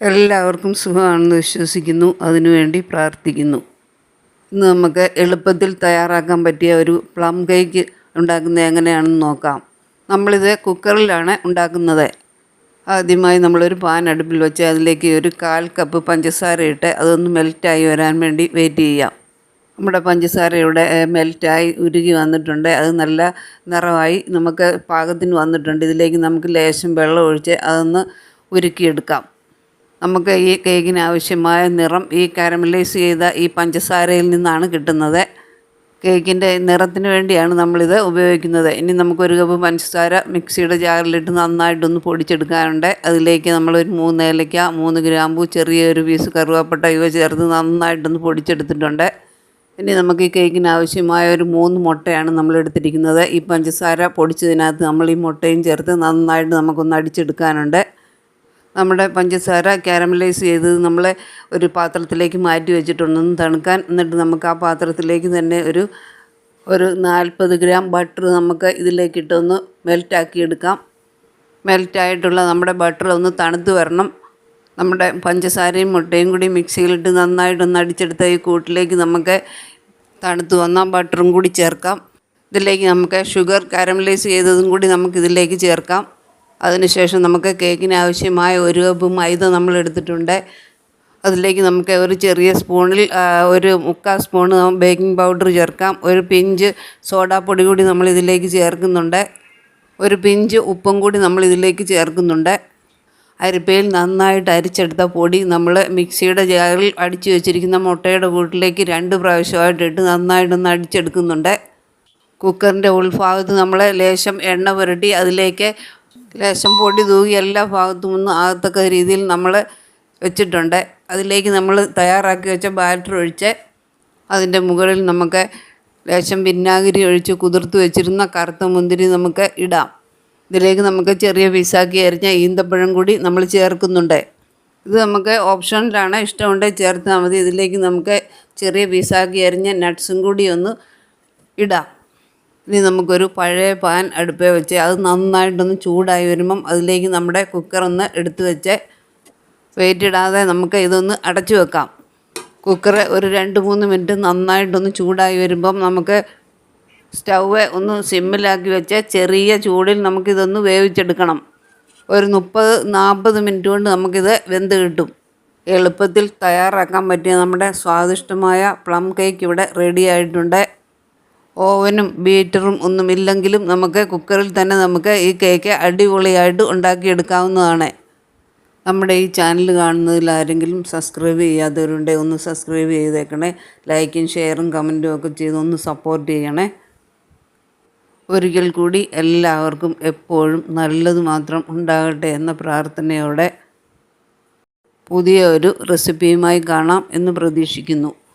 എല്ലാവർക്കും സുഖമാണെന്ന് വിശ്വസിക്കുന്നു. അതിനുവേണ്ടി പ്രാർത്ഥിക്കുന്നു. ഇന്ന് നമുക്ക് എളുപ്പത്തിൽ തയ്യാറാക്കാൻ പറ്റിയ ഒരു പ്ലം കേക്ക് ഉണ്ടാക്കുന്നത് എങ്ങനെയാണെന്ന് നോക്കാം. നമ്മളിത് കുക്കറിലാണ് ഉണ്ടാക്കുന്നത്. ആദ്യമായി നമ്മളൊരു പാൻ അടുപ്പിൽ വെച്ച് അതിലേക്ക് ഒരു കാൽ കപ്പ് പഞ്ചസാര ഇട്ട് അതൊന്ന് മെൽറ്റായി വരാൻ വേണ്ടി വെയിറ്റ് ചെയ്യാം. നമ്മുടെ പഞ്ചസാര ഇവിടെ മെൽറ്റായി ഉരുകി വന്നിട്ടുണ്ട്. അത് നല്ല നിറമായി നമുക്ക് പാകത്തിന് വന്നിട്ടുണ്ട്. ഇതിലേക്ക് നമുക്ക് ലേശം വെള്ളം ഒഴിച്ച് അതൊന്ന് ഉരുക്കിയെടുക്കാം. നമുക്ക് ഈ കേക്കിന് ആവശ്യമായ നിറം ഈ കാരമലൈസ് ചെയ്ത ഈ പഞ്ചസാരയിൽ നിന്നാണ് കിട്ടുന്നത്. കേക്കിന്റെ നിറത്തിന് വേണ്ടിയാണ് നമ്മളിത് ഉപയോഗിക്കുന്നത്. ഇനി നമുക്കൊരു കപ്പ് പഞ്ചസാര മിക്സിയുടെ ജാറിലിട്ട് നന്നായിട്ടൊന്ന് പൊടിച്ചെടുക്കാനുണ്ട്. അതിലേക്ക് നമ്മളൊരു മൂന്ന് ഏലയ്ക്ക മൂന്ന് ഗ്രാമ്പു ചെറിയൊരു പീസ് കറുവാപ്പട്ട ഇവ ചേർത്ത് നന്നായിട്ടൊന്ന് പൊടിച്ചെടുത്തിട്ടുണ്ട്. ഇനി നമുക്ക് ഈ കേക്കിന് ആവശ്യമായ ഒരു മൂന്ന് മുട്ടയാണ് നമ്മൾ എടുത്തിരിക്കുന്നത് ഈ പഞ്ചസാര പൊടിച്ചതിനകത്ത് നമ്മൾ ഈ മുട്ടയും ചേർത്ത് നന്നായിട്ട് നമുക്കൊന്ന് അടിച്ചെടുക്കാനുണ്ട്. നമ്മുടെ പഞ്ചസാര കാരമലൈസ് ചെയ്തത് നമ്മളെ ഒരു പാത്രത്തിലേക്ക് മാറ്റി വെച്ചിട്ടുണ്ടെന്ന് തണുക്കാൻ എന്നിട്ട് നമുക്ക് ആ പാത്രത്തിലേക്ക് തന്നെ ഒരു ഒരു നാൽപ്പത് ഗ്രാം ബട്ടർ നമുക്ക് ഇതിലേക്ക് ഇട്ടൊന്ന് മെൽറ്റാക്കി എടുക്കാം. മെൽറ്റായിട്ടുള്ള നമ്മുടെ ബട്ടർ ഒന്ന് തണുത്ത് വരണം. നമ്മുടെ പഞ്ചസാരയും മുട്ടയും കൂടി മിക്സിയിലിട്ട് നന്നായിട്ടൊന്ന് അടിച്ചെടുത്ത ഈ കൂട്ടിലേക്ക് നമുക്ക് തണുത്ത് വന്ന ബട്ടറും കൂടി ചേർക്കാം. ഇതിലേക്ക് നമുക്ക് ഷുഗർ കാരമലൈസ് ചെയ്തതും കൂടി നമുക്കിതിലേക്ക് ചേർക്കാം. അതിനുശേഷം നമുക്ക് കേക്കിന് ആവശ്യമായ ഒരു കപ്പ് മൈദ നമ്മൾ എടുത്തിട്ടുണ്ട് അതിലേക്ക് നമുക്ക് ഒരു ചെറിയ സ്പൂണിൽ ഒരു മുക്കാൽ സ്പൂണ് ബേക്കിംഗ് പൗഡർ ചേർക്കാം. ഒരു പിഞ്ച് സോഡാപ്പൊടി കൂടി നമ്മൾ ഇതിലേക്ക് ചേർക്കുന്നുണ്ട്. ഒരു പിഞ്ച് ഉപ്പും കൂടി നമ്മൾ ഇതിലേക്ക് ചേർക്കുന്നുണ്ട്. അരിപ്പയിൽ നന്നായിട്ട് അരിച്ചെടുത്ത പൊടി നമ്മൾ മിക്സിയുടെ ജാറിൽ അടിച്ചു വെച്ചിരിക്കുന്ന മുട്ടയുടെ കൂട്ടിലേക്ക് രണ്ട് പ്രാവശ്യമായിട്ടിട്ട് നന്നായിട്ടൊന്ന് അടിച്ചെടുക്കുന്നുണ്ട്. കുക്കറിന്റെ ഉൾഭാഗത്ത് നമ്മൾ ലേശം എണ്ണ പുരട്ടി അതിലേക്ക് ലേശം പൊടി തൂകി എല്ലാ ഭാഗത്തു നിന്നും ആകത്തക്ക രീതിയിൽ നമ്മൾ വെച്ചിട്ടുണ്ട്. അതിലേക്ക് നമ്മൾ തയ്യാറാക്കി വെച്ച ബാറ്റർ ഒഴിച്ച് അതിന്റെ മുകളിൽ നമുക്ക് ലേശം വിന്നാഗിരി ഒഴിച്ച് കുതിർത്ത് വെച്ചിരുന്ന കറുത്ത മുന്തിരി നമുക്ക് ഇടാം. ഇതിലേക്ക് നമുക്ക് ചെറിയ പീസാക്കി അരിഞ്ഞ ഈന്തപ്പഴം കൂടി നമ്മൾ ചേർക്കുന്നുണ്ട്. ഇത് നമുക്ക് ഓപ്ഷനിലാണ്. ഇഷ്ടമുണ്ടെങ്കിൽ ചേർത്താൽ മതി. ഇതിലേക്ക് നമുക്ക് ചെറിയ പീസാക്കി അരിഞ്ഞ നട്ട്സും കൂടി ഒന്ന് ഇടാം. ഇനി നമുക്കൊരു പഴയ പാൻ അടുപ്പേ വെച്ച് അത് നന്നായിട്ടൊന്ന് ചൂടായി വരുമ്പം അതിലേക്ക് നമ്മുടെ കുക്കറൊന്ന് എടുത്തു വെച്ച് വെയിറ്റ് ഇടാതെ നമുക്ക് ഇതൊന്ന് അടച്ചു വെക്കാം. കുക്കർ ഒരു രണ്ട് മൂന്ന് മിനിറ്റ് നന്നായിട്ടൊന്ന് ചൂടായി വരുമ്പം നമുക്ക് സ്റ്റൗവ് ഒന്ന് സിമ്മിലാക്കി വെച്ച് ചെറിയ ചൂടിൽ നമുക്കിതൊന്ന് വേവിച്ചെടുക്കണം. ഒരു മുപ്പത് നാൽപ്പത് മിനിറ്റ് കൊണ്ട് നമുക്കിത് വെന്ത് കിട്ടും. എളുപ്പത്തിൽ തയ്യാറാക്കാൻ പറ്റിയ നമ്മുടെ സ്വാദിഷ്ടമായ പ്ലം കേക്ക് ഇവിടെ റെഡി ആയിട്ടുണ്ട്. ഓവനും ബീറ്ററും ഒന്നും ഇല്ലെങ്കിലും നമുക്ക് കുക്കറിൽ തന്നെ നമുക്ക് ഈ കേക്ക് അടിപൊളിയായിട്ട് ഉണ്ടാക്കിയെടുക്കാവുന്നതാണ്. നമ്മുടെ ഈ ചാനൽ കാണുന്നതിൽ ആരെങ്കിലും സബ്സ്ക്രൈബ് ചെയ്യാത്തവരുണ്ടെങ്കിൽ ഒന്ന് സബ്സ്ക്രൈബ് ചെയ്തേക്കണേ. ലൈക്കും ഷെയറും കമന്റും ഒക്കെ ചെയ്ത് ഒന്ന് സപ്പോർട്ട് ചെയ്യണേ. ഒരിക്കൽ കൂടി എല്ലാവർക്കും എപ്പോഴും നല്ലത് മാത്രം ഉണ്ടാകട്ടെ എന്ന പ്രാർത്ഥനയോടെ പുതിയ ഒരു റെസിപ്പിയുമായി കാണാം എന്ന് പ്രതീക്ഷിക്കുന്നു.